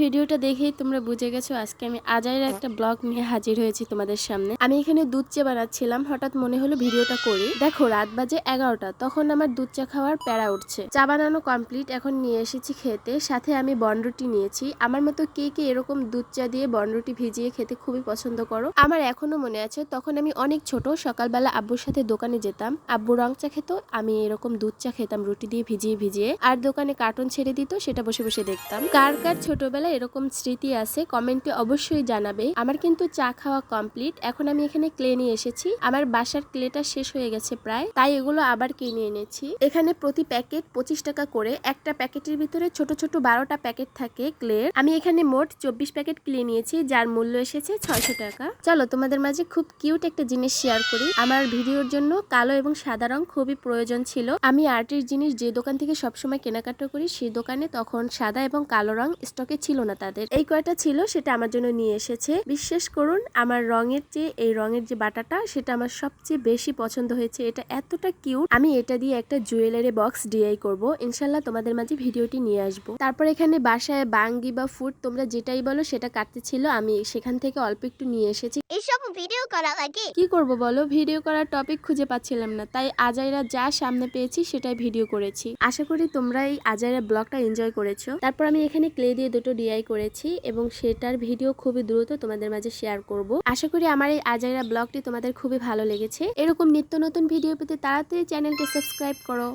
ভিডিওটা দেখেই তোমরা বুঝে গেছো, আজকে আমি আজাইয়ের একটা ব্লগ নিয়ে হাজির হয়েছি তোমাদের সামনে। আমি এখানে দুধ চা বানাচ্ছিলাম, হঠাৎ মনে হলো ভিডিওটা করি। দেখো, রাত বাজে এগারোটা, তখন আমার দুধ চা খাওয়ার প্যারা উঠছে। চা বানানো কমপ্লিট এখন নিয়ে এসেছি খেতে, সাথে আমি বনরুটি নিয়েছি। আমার মতো কে কে এরকম দুধ চা দিয়ে বনরুটি ভিজিয়ে খেতে খুবই পছন্দ করো, আমার এখনও মনে আছে, তখন আমি অনেক ছোট, সকালবেলা আব্বুর সাথে দোকানে যেতাম। আব্বু রং চা খেত, আমি এরকম দুধ চা খেতাম রুটি দিয়ে ভিজিয়ে ভিজিয়ে, আর দোকানে কার্টুন ছেড়ে দিত, সেটা বসে বসে দেখতাম। কার কার ছোটবেলায় এরকম স্মৃতি আছে কমেন্টে অবশ্যই জানাবে। আমার কিন্তু চা খাওয়া কমপ্লিট এখন আমি এখানে ক্লে নিয়ে এসেছি। আমার বাসার ক্লেটা শেষ হয়ে গেছে প্রায়। তাই এগুলো আবার কিনে এনেছি। এখানে প্রতি প্যাকেট পঁচিশ টাকা করে একটা প্যাকেটের ভিতরে ছোট ছোট বারোটা প্যাকেট থাকে ক্লের আমি এখানে মোট চব্বিশ প্যাকেট ক্লে নিয়েছি, যার মূল্য এসেছে ছয়শো টাকা। চলো, তোমাদের মাঝে খুব কিউট একটা জিনিস শেয়ার করি। আমার ভিডিওর জন্য কালো এবং সাদা রং খুবই প্রয়োজন ছিল। আমি আর্টের জিনিস যে দোকান থেকে সবসময় কেনাকাটা করি, সেই দোকানে তখন সাদা এবং কালো রং স্টকে ছিল। না তাদের। এই কয়টা ছিল সেটা আমার জন্য নিয়ে এসেছে। বিশ্বাস করুন আমার রঙের চেয়ে এই রঙের যে বাটাটা সেটা আমার সবচেয়ে বেশি পছন্দ হয়েছে। এটা এতটা কিউট। আমি এটা দিয়ে একটা জুয়েলারি বক্স ডিআই করব। ইনশাল্লাহ তোমাদের মাঝে ভিডিওটি নিয়ে আসব। তারপর এখানে বাসায় বাঙ্গি বা ফুড তোমরা যেটাই বলো সেটা কাটতে ছিল। আমি সেখান থেকে অল্প একটু নিয়ে এসেছি। এসব ভিডিও করা লাগে। কি করব বলো? ভিডিও করার টপিক খুঁজে পাচ্ছিলাম না। তাই আজাইরা যা সামনে পেয়েছি সেটাই ভিডিও করেছি। আশা করি তোমরা এই আজাইরা ব্লগটা এনজয় করেছ। তারপর আমি এখানে ক্লে দিয়ে দুটো ডিআই করেছি এবং সেটার ভিডিও খুবই দ্রুত তোমাদের মাঝে শেয়ার করব। আশা করি আমার এই আজাইরা ব্লগটি তোমাদের খুবই ভালো লেগেছে। এরকম নিত্য নতুন ভিডিও পেতে তাড়াতাড়ি চ্যানেলকে সাবস্ক্রাইব করো।